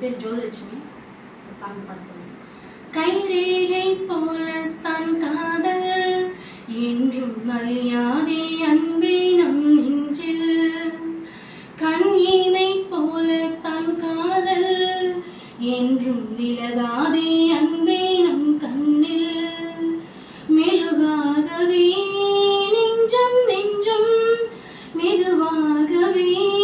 என் பேர் ஜோதிலட்சுமி. சாமி கைரேகை போல தன் காதல் என்றும் நலியாதே அன்பே நெஞ்சில். கண்ணீமை போல தன் காதல் என்றும் நிலகாதே அன்பே கண்ணில். மெழுகாகவே நெஞ்சம் நெஞ்சம் மெதுவாகவே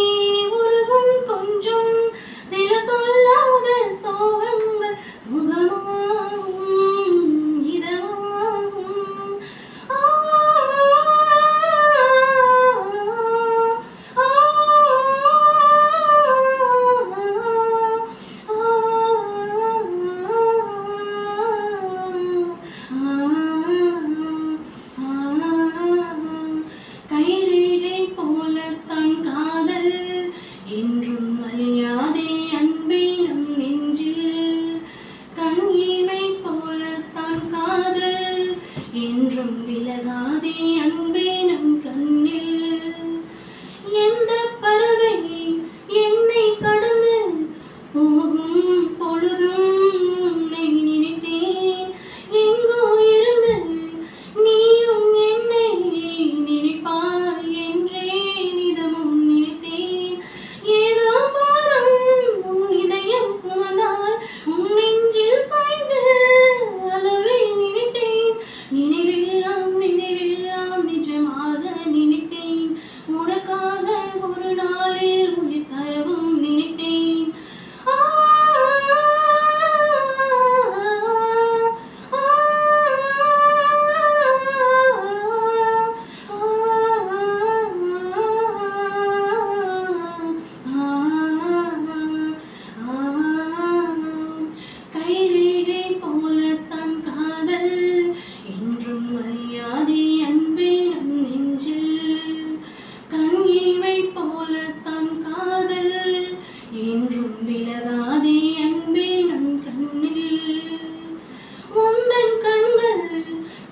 അലിയാതെ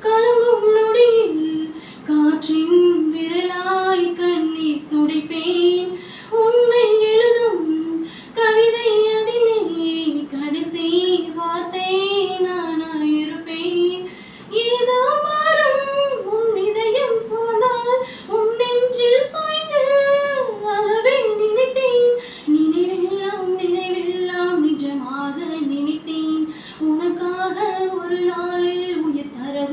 களவு